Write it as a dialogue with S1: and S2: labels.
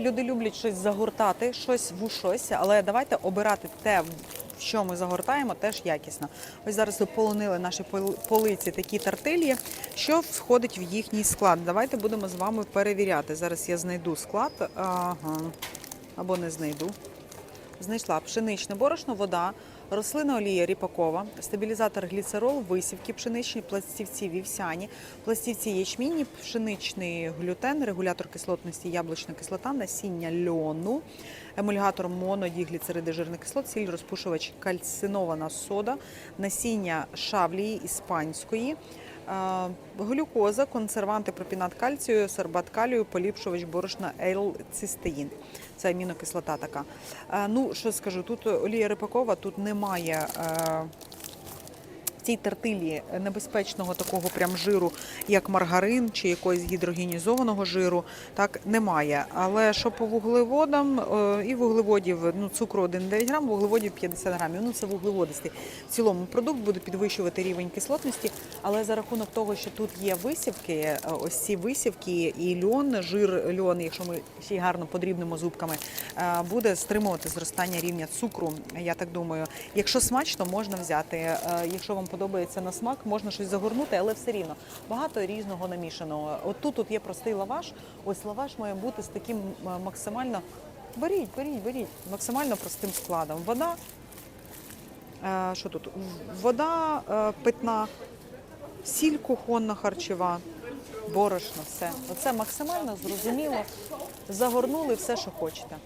S1: Люди люблять щось загортати, щось в щось, але давайте обирати те, в що ми загортаємо, теж якісно. Ось зараз ополонили наші полиці такі тартилі, що входить в їхній склад. Давайте будемо з вами перевіряти. Зараз я знайду склад. Ага. Або не знайду. Знайшла пшеничне борошно, вода, рослинна олія ріпакова, стабілізатор гліцерол, висівки пшеничні, пластівці вівсяні, пластівці ячмінні, пшеничний глютен, регулятор кислотності, яблучна кислота, насіння льону, емульгатор монодігліцериди жирних кислот, сіль, розпушувач кальцинована сода, насіння шавлії іспанської. Глюкоза, консерванти, пропінат кальцію, сорбат калію, поліпшувач борошна L-цистеїн. Це амінокислота така. Ну, що скажу, тут олія рипакова, тут немає е, цій тартилі небезпечного такого прям жиру, як маргарин чи якогось гідрогенізованого жиру. Так, немає. Але що по вуглеводам, е, і вуглеводів, ну, цукру 1,9 грам, вуглеводів 50 грамів. Ну, це вуглеводистий. В цілому продукт буде підвищувати рівень кислотності, але за рахунок того, що тут є висівки, е, ось ці висівки і льон, жир льон, якщо ми ще й гарно подрібнемо зубками, е, буде стримувати зростання рівня цукру. Я так думаю. Якщо смачно, можна взяти. Якщо вам подобається на смак, можна щось загорнути, але все рівно багато різного намішаного. От тут, тут є простий лаваш. Ось лаваш має бути з таким е, максимально. Беріть, беріть, беріть, максимально простим складом. Вода. Е, Що тут? Вода е, питна, сіль кухонна харчова, борошно, все. Оце максимально зрозуміло. Загорнули все, що хочете.